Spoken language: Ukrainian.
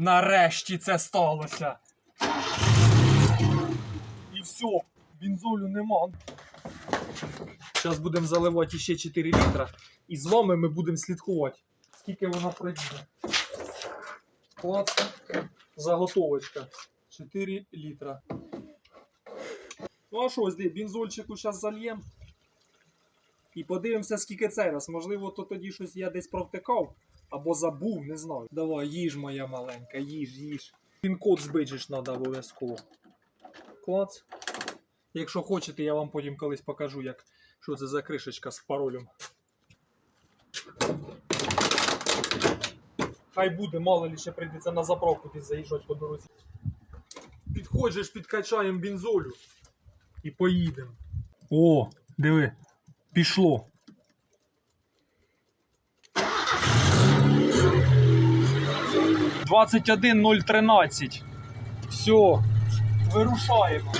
Нарешті це сталося. І все, бензолю нема. Зараз будемо заливати ще 4 літра. І з вами ми будемо слідкувати, скільки вона проїде. Клац. Заготовочка. 4 літра. Ну а що, ось бензольчику зараз зальємо. І подивимося, скільки цей раз. Можливо, то тоді щось я десь провтикав. Або забув, не знаю. Давай, їж моя маленька, їж, їж. Пін-код збиджиш треба обов'язково. Клац. Якщо хочете, я вам потім колись покажу, як, що це за кришечка з паролем. Хай буде, мало ли ще прийдеться на заправку десь заїжджати по дорозі. Підходиш, підкачаємо бензолю і поїдемо. О, диви, пішло. Двадцять один нуль тринадцять. Все, вирушаємо.